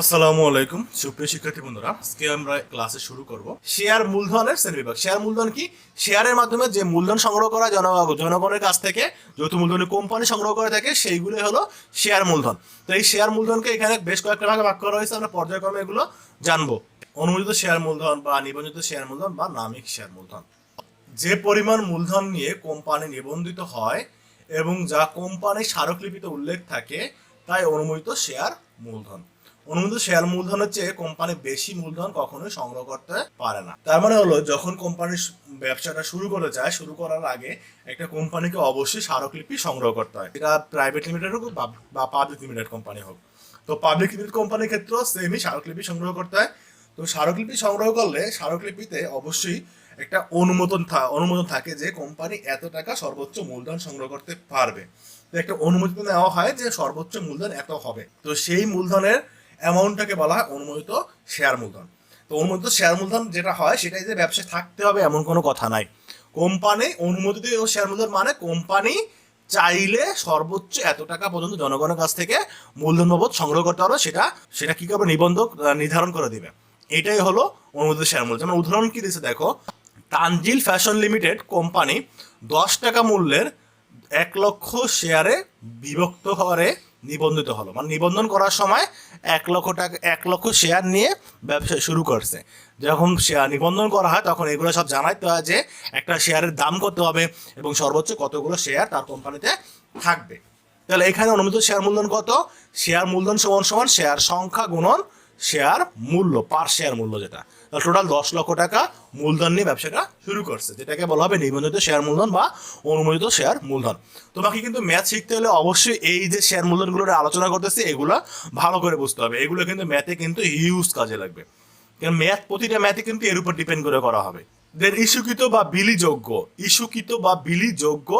আসসালামু আলাইকুম। সুপ্রিয় শিক্ষার্থী বন্ধুরা, আজকে আমরা ক্লাসে শুরু করব শেয়ার মূলধনের শ্রেণীবিভাগ। শেয়ার মূলধন কি? শেয়ারের মাধ্যমে যে মূলধন সংগ্রহ করা জন জনগণের কাছ থেকে যেহেতু মূলধনের কোম্পানি সংগ্রহ করে থাকে সেইগুলো হলো শেয়ার মূলধন। তো এই শেয়ার মূলধনকে এখানে বেশ কয়েকটা ভাগে ভাগ করা হয়েছে, আমরা পর্যায়ক্রমে এগুলো জানব। অনুমোদিত শেয়ার মূলধন বা নিবন্ধিত শেয়ার মূলধন বা নামিক শেয়ার মূলধন। যে পরিমাণ মূলধন নিয়ে কোম্পানি নিবন্ধিত হয় এবং যা কোম্পানির স্মারকলিপিতে উল্লেখ থাকে, তাই অনুমোদিত শেয়ার মূলধন। অনুমোদিত শেয়ার মূলধনের চেয়ে কোম্পানি বেশি মূলধন কখনোই সংগ্রহ করতে পারে না। তার মানে হলো, যখন কোম্পানি ব্যবসাটা শুরু করতে চায় শুরু করার আগে একটা কোম্পানিকে অবশ্যই স্মারকলিপি সংগ্রহ করতে হয়। এটা প্রাইভেট লিমিটেড হোক বা- পাবলিক লিমিটেড কোম্পানি হোক। তো পাবলিক লিমিটেড কোম্পানির ক্ষেত্রেও সেমই স্মারকলিপি সংগ্রহ করতে হয়। তো স্মারকলিপি সংগ্রহ করলে স্মারকলিপিতে অবশ্যই একটা অনুমোদন অনুমোদন থাকে যে কোম্পানি এত টাকা সর্বোচ্চ মূলধন সংগ্রহ করতে পারবে। তো একটা অনুমোদন নেওয়া হয় যে সর্বোচ্চ মূলধন এত হবে। তো সেই মূলধনের অ্যামাউন্টটাকে বলা হয় অনুমোদিত শেয়ার মূলধন। তো অনুমোদিত শেয়ার মূলধন যেটা হয়, সেটাই যে ব্যবসায় থাকতে হবে এমন কোনো কথা নাই। কোম্পানি অনুমোদিত শেয়ার মূলধন মানে কোম্পানি চাইলে সর্বোচ্চ এত টাকা পর্যন্ত জনগণের কাছ থেকে মূলধন বাবদ সংগ্রহ করতে পারবে, সেটা সেটা কি করবে? নিবন্ধক নির্ধারণ করে দিবে। এটাই হলো অনুমোদিত শেয়ার মূল্য যেমন উদাহরণ কি দিচ্ছে দেখো, তানজিল ফ্যাশন লিমিটেড কোম্পানি দশ টাকা মূল্যের এক লক্ষ শেয়ারে বিভক্ত হওয়ারে নিবন্ধিত হলো। মানে নিবন্ধন করার সময় এক লক্ষ টাকা, এক লক্ষ শেয়ার নিয়ে ব্যবসা শুরু করছে। যখন শেয়ার নিবন্ধন করা হয়, তখন এগুলো সব জানাইতে হয় যে একটা শেয়ারের দাম কত হবে এবং সর্বোচ্চ কতগুলো শেয়ার তার কোম্পানিতে থাকবে। তাহলে এখানে অনুমোদিত শেয়ার মূলধন কত? শেয়ার মূলধন সমান সমান শেয়ার সংখ্যা গুণন শেয়ার মূল্য পার শেয়ার মূল্য যেটা। টোটাল দশ লক্ষ টাকা মূলধন নিয়ে ব্যবসাটা শুরু করছে, যেটাকে বলা হবে নিবন্ধিত শেয়ার মূলধন বা অনুমোদিত শেয়ার মূলধন। তোমাকে কিন্তু ম্যাথ শিখতে হলে অবশ্যই এই যে শেয়ার মূলধনগুলো আলোচনা করতেছি, এগুলো ভালো করে বুঝতে হবে। এগুলো কিন্তু ম্যাথে কিন্তু হিউজ কাজে লাগবে। ম্যাথ প্রতিটা ম্যাথে কিন্তু এর উপর ডিপেন্ড করে করা হবে। দেন ইস্যুকৃত বা বিলিযোগ্য, ইস্যুকৃত বা বিলিযোগ্য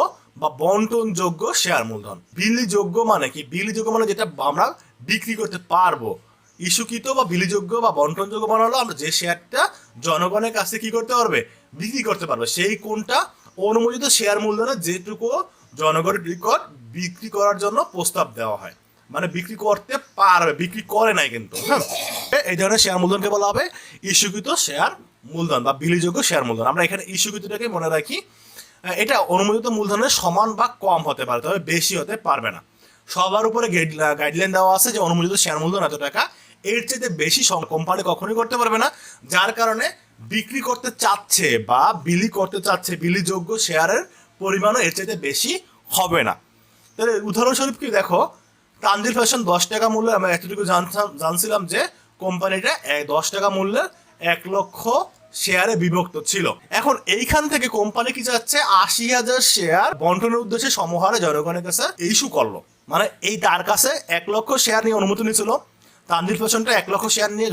বা বন্টনযোগ্য শেয়ার মূলধন। বিলিযোগ্য মানে কি? বিলিযোগ্য মানে যেটা আমরা বিক্রি করতে পারব। ইস্যুকৃত বা বিলিযোগ্য বা বন্টনযোগ্য হলো আমরা যে শেয়ারটা জনগণের কাছে কি করতে পারবে? বিক্রি করতে পারবে। সেই কোনটা অনুমোদিত শেয়ার মূলধনের যেটুকু জনগণের নিকট বিক্রি করার জন্য প্রস্তাব দেওয়া হয়। মানে বিক্রি করতে পারবে, বিক্রি করে নাই কিন্তু হ্যাঁ? এই ধরনের শেয়ার মূলধনকে বলা হবে ইস্যুকৃত শেয়ার মূলধন বা বিলিযোগ্য শেয়ার মূলধন। আমরা এখানে ইস্যুকৃতটাকে মনে রাখি। এটা অনুমোদিত মূলধনের সমান বা কম হতে পারে, তবে বেশি হতে পারবে না। সবার উপরে গাইডলাইন দেওয়া আছে যে অনুমোদিত শেয়ার মূলধন এত টাকা। এর চেয়ে বেশি কোম্পানি কখনোই করতে পারবে না, যার কারণে বিক্রি করতে চাচ্ছে বা বিলি করতে চাচ্ছে, বিলিযোগ্য শেয়ারের পরিমাণও এর চাইতে বেশি হবে না। তাহলে উদাহরণস্বরূপ কি দেখো, তানজিল ফ্যাশন দশ টাকা মূল্যে আমরা এতটুকু জানতাম, জানছিলাম যে কোম্পানিটা দশ টাকা মূল্যের এক লক্ষ শেয়ারে বিভক্ত ছিল। এখন এইখান থেকে কোম্পানি কি যাচ্ছে, আশি হাজার শেয়ার বন্টনের উদ্দেশ্যে সমহারে জনগণের কাছে ইস্যু করল। মানে এই তার কাছে এক লক্ষ শেয়ার নিয়ে অনুমতি নিয়েছিল। তানজিল ফ্যাশনটা এক লক্ষ শেয়ার নিয়ে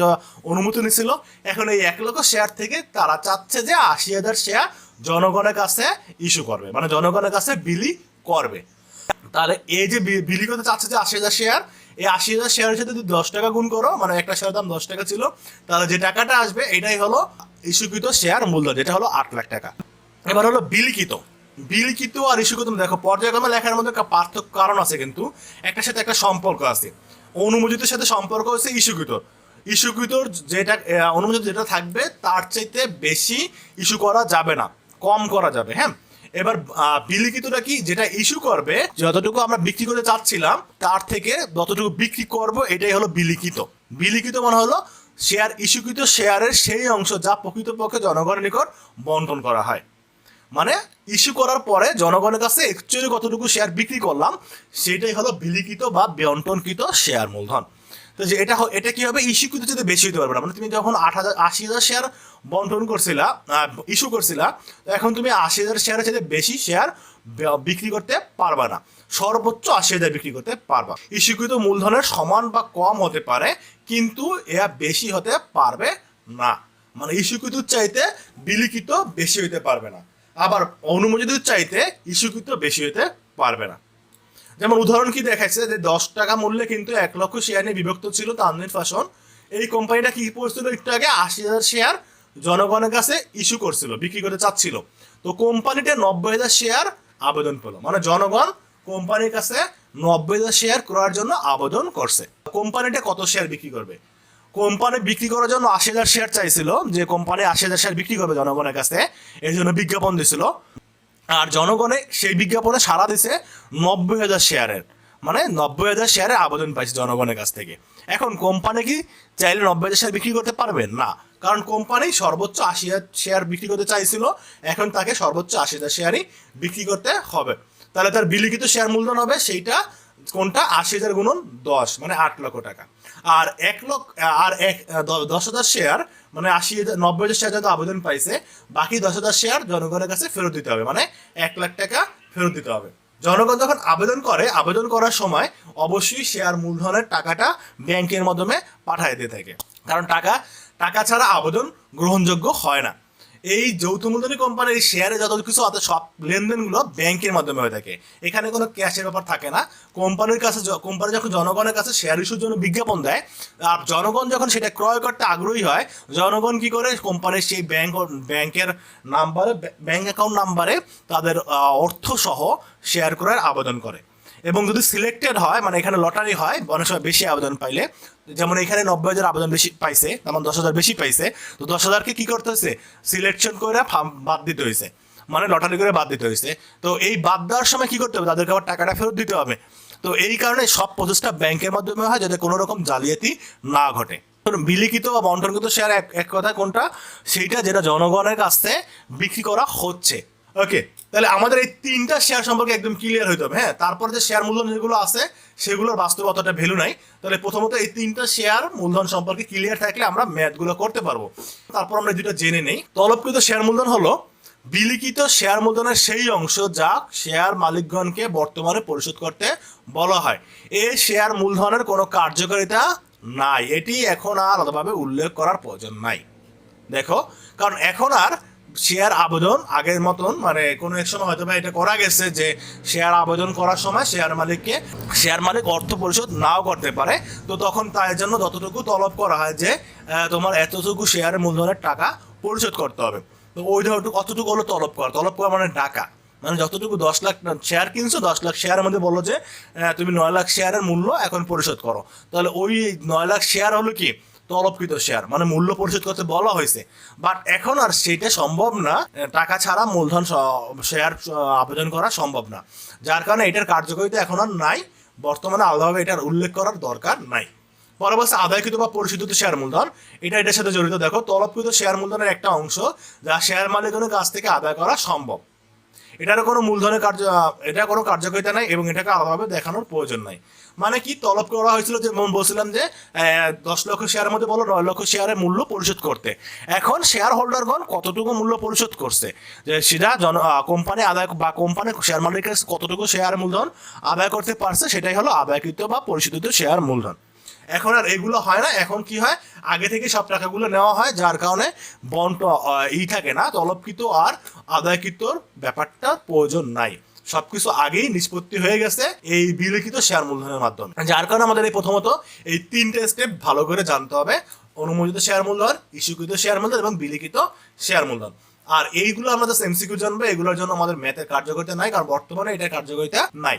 অনুমতি নিয়েছিল। এখন এই এক লক্ষ শেয়ার থেকে তারা চাচ্ছে যে আশি হাজার শেয়ার জনগণের কাছে ইস্যু করবে। মানে জনগণের কাছে বিলি করবে। তাহলে এই যে বিলি করতে চাচ্ছে যে আশি হাজার শেয়ার এই আশি হাজার শেয়ারের সাথে যদি দশ টাকা গুণ করো মানে একটা শেয়ার দাম দশ টাকা ছিল, তাহলে যে টাকাটা আসবে, এটাই হলো ইস্যুকৃত শেয়ার মূল্য যেটা হলো আট লাখ টাকা। এবার হলো বিলিখিত। বিলিখিত আর ইস্যুকৃত, দেখো, পর্যায়ক্রমে লেখার মধ্যে একটা পার্থক্য কারণ আছে কিন্তু, একটার সাথে একটা সম্পর্ক আছে। অনুমোদিতের সাথে সম্পর্ক হচ্ছে ইস্যুকৃত। ইস্যুকৃতর যেটা অনুমোদিত যেটা থাকবে, তার চাইতে বেশি ইস্যু করা যাবে না, কম করা যাবে হ্যাঁ? এবার বিলিখিতটা কি? যেটা ইস্যু করবে, যতটুকু আমরা বিক্রি করতে চাচ্ছিলাম, তার থেকে যতটুকু বিক্রি করব, এটাই হলো বিলিখিত। বিলিখিত মানে হলো শেয়ার ইস্যুকৃত শেয়ারের সেই অংশ যা প্রকৃতপক্ষে জনগণের নিকট বন্টন করা হয়। মানে ইস্যু করার পরে জনগণের কাছে অ্যাকচুয়ালি কতটুকু শেয়ার বিক্রি করলাম সেটাই হলো বিলিখিত বা বন্টনকৃত শেয়ার মূলধন। তো যে এটা এটা কি হবে ইস্যুকৃত যদি বেশি হতে পারবে না? মানে তুমি যখন আট হাজার, আশি হাজার শেয়ার বন্টন করছিলা ইস্যু করছিলা এখন তুমি আশি হাজার শেয়ারের সাথে বেশি শেয়ার বিক্রি করতে পারবা না। সর্বোচ্চ আশি হাজার বিক্রি করতে পারবা। ইস্যুকৃত মূলধনের সমান বা কম হতে পারে, কিন্তু এরা বেশি হতে পারবে না। মানে ইস্যুকৃত চাইতে বিলিখিত বেশি হতে পারবে না। আবার অনুমোদিত চাইতে ইস্যুকৃত বেশি হতে পারবে না। যেমন উদাহরণ কি দেখাচ্ছে যে দশ টাকা মূল্যে কিন্তু এক লক্ষ শেয়ার নিয়ে বিভক্ত ছিল তানজিল ফ্যাশন এই কোম্পানিটা কি করছিল একটু আগে আশি হাজার শেয়ার জনগণের কাছে ইস্যু করছিল, বিক্রি করতে চাচ্ছিল। তো কোম্পানিটা নব্বই হাজার শেয়ার আবেদন পেল মানে জনগণ কোম্পানির কাছে নব্বই হাজার শেয়ার করার জন্য আবেদন করছে। কোম্পানিটা কত শেয়ার বিক্রি করবে? কোম্পানি বিক্রি করার জন্য আশি হাজার শেয়ার চাইছিল, যে কোম্পানি আশি হাজার শেয়ার বিক্রি করবে জনগণের কাছে এর জন্য বিজ্ঞাপন দিছিল। আর জনগণে সেই বিজ্ঞাপনে সারা দিছে নব্বই হাজার শেয়ারের মানে নব্বই হাজার শেয়ারে আবেদন পাইছে জনগণের কাছ থেকে। এখন কোম্পানি কি চাইলে নব্বই হাজার শেয়ার বিক্রি করতে পারবে? না। কারণ কোম্পানি সর্বোচ্চ আশি হাজার শেয়ার বিক্রি করতে চাইছিল, এখন তাকে সর্বোচ্চ আশি হাজার শেয়ারই বিক্রি করতে হবে। তাহলে তার বিলিখিত শেয়ার মূলধন হবে সেইটা কোনটা? আশি হাজার গুণন দশ মানে আট লক্ষ টাকা। আর এক লক্ষ, আর এক দশ হাজার শেয়ার মানে আশি নব্বই হাজার শেয়ার যাতে আবেদন পাইছে, বাকি দশ হাজার শেয়ার জনগণের কাছে ফেরত দিতে হবে। মানে এক লাখ টাকা ফেরত দিতে হবে। জনগণ যখন আবেদন করে, আবেদন করার সময় অবশ্যই শেয়ার মূলধনের টাকাটা ব্যাংকের মাধ্যমে পাঠায় দিয়ে থাকে। কারণ টাকা টাকা ছাড়া আবেদন গ্রহণযোগ্য হয় না। এই যৌথ মূলধনী কোম্পানির শেয়ারে যত কিছু আছে, সব লেনদেনগুলো ব্যাংকের মাধ্যমে হয়ে থাকে। এখানে কোনো ক্যাশের ব্যাপার থাকে না। কোম্পানির কাছে কোম্পানি যখন জনগণের কাছে শেয়ার ইস্যুর জন্য বিজ্ঞাপন দেয়, আর জনগণ যখন সেটা ক্রয় করতে আগ্রহী হয়, জনগণ কি করে? কোম্পানির সেই ব্যাংক ব্যাংকের নাম্বারে ব্যাংক অ্যাকাউন্ট নাম্বারে তাদের অর্থ সহ শেয়ার করার আবেদন করে। এবং যদি সিলেক্টেড হয় মানে এখানে লটারি হয়, অনেক সময় বেশি আবেদন পাইলে, যেমন এখানে নব্বই হাজার আবেদন বেশি পাইছে, তেমন দশ হাজার বেশি পাইছে, তো দশ হাজারকে কি করতে হয়েছে? সিলেকশন করে বাদ দিতে হয়েছে। মানে লটারি করে বাদ দিতে হয়েছে। তো এই বাদ দেওয়ার সময় কি করতে হবে? তাদেরকে আবার টাকাটা ফেরত দিতে হবে। তো এই কারণে সব প্রচেষ্টা ব্যাংকের মাধ্যমে হয় যাতে কোনো রকম জালিয়াতি না ঘটে। বিলিখিত বা বন্টনকৃত শেয়ার এক এক কথা কোনটা? সেইটা যেটা জনগণের কাছ বিক্রি করা হচ্ছে। ওকে তাহলে আমাদের এই তিনটা শেয়ার সম্পর্কে একদম ক্লিয়ার হইতে হবে হ্যাঁ? তারপর যে শেয়ার মূলধন যেগুলো আছে, সেগুলোর বাস্তবে অতটা ভ্যালু নাই। তাহলে প্রথমত এই তিনটা শেয়ার মূলধন সম্পর্কে ক্লিয়ার থাকলে আমরা ম্যাথগুলো করতে পারব। তারপর আমরা দুটো জেনে নেই। তলবকৃত শেয়ার মূলধন হলো, বিলিখিত শেয়ার মূলধনের সেই অংশ যা শেয়ার মালিকগণকে বর্তমানে পরিশোধ করতে বলা হয়। এই শেয়ার মূলধনের কোনো কার্যকারিতা নাই। এটি এখন আর আলাদাভাবে উল্লেখ করার প্রয়োজন নাই। দেখো, কারণ এখন আর শেয়ার আবেদন আগের মতন মানে কোনো এক সময় হয়তো বা এটা করা গেছে যে শেয়ার আবেদন করার সময় শেয়ার মালিককে শেয়ার মালিক অর্থ পরিশোধ নাও করতে পারে। তো তখন তার জন্য যতটুকু তলব করা হয় যে তোমার এতটুকু শেয়ারের মূলধনের টাকা পরিশোধ করতে হবে। তো ওই ধরনের কতটুকু হলো তলব করা? তলব করা মানে টাকা। মানে যতটুকু দশ লাখ শেয়ার কিনছো, দশ লাখ শেয়ারের মধ্যে বলল যে তুমি নয় লাখ শেয়ারের মূল্য এখন পরিশোধ করো। তাহলে ওই নয় লাখ শেয়ার হলো কি? তলবকৃত শেয়ার মানে মূল্য পরিশোধ করতে বলা হয়েছে। বাট এখন আর সেটা সম্ভব না টাকা ছাড়া মূলধন শেয়ার আবেদন করা সম্ভব না। যার কারণে এটার কার্যকারিতা এখন আর নাই, বর্তমানে আলাদাভাবে এটার উল্লেখ করার দরকার নাই। পরবর্তী আদায়কৃত বা পরিশোধিত শেয়ার মূলধন, এটা এটার সাথে জড়িত। দেখো তলবকৃত শেয়ার মূলধনের একটা অংশ, যা শেয়ার মালিকের কাছ থেকে আদায় করা সম্ভব। এটার কোনো মূলধনের কার্য এটা কোনো কার্যকারিতা নাই এবং এটাকে আলাদাভাবে দেখানোর প্রয়োজন নাই। মানে কি তলব করা হয়েছিল যে বলছিলাম যে দশ লক্ষ শেয়ারের মধ্যে বলো, নয় লক্ষ শেয়ারের মূল্য পরিশোধ করতে। এখন শেয়ার হোল্ডারগণ কতটুকু মূল্য পরিশোধ করছে? যে, সেটা জন কোম্পানি আদায় বা কোম্পানি শেয়ার মালিকের কতটুকু শেয়ার মূলধন আদায় করতে পারছে, সেটাই হলো আদায়কৃত বা পরিশোধিত শেয়ার মূলধন। এখন আর এগুলো হয় না। এখন কি হয়? আগে থেকে সব টাকাগুলো নেওয়া হয়, যার কারণে বন্ড ই থাকে না। তলবকৃত আর আদায়কৃতর ব্যাপারটা প্রয়োজন নাই। সবকিছু আগেই নিষ্পত্তি হয়ে গেছে এই বিলিখিত শেয়ার মূলধনের মাধ্যমে। যার কারণে আমাদের এই প্রথমত এই তিনটে স্টেপ ভালো করে জানতে হবে। অনুমোদিত শেয়ার মূলধন, ইস্যুকৃত শেয়ার মূলধন এবং বিলিখিত শেয়ার মূলধন। আর এইগুলো আমরা জাস্ট এমসিকিউ জানব। এগুলোর জন্য আমাদের ম্যাথের কার্যকারিতা নাই, কারণ বর্তমানে এটা কার্যকারিতা নাই।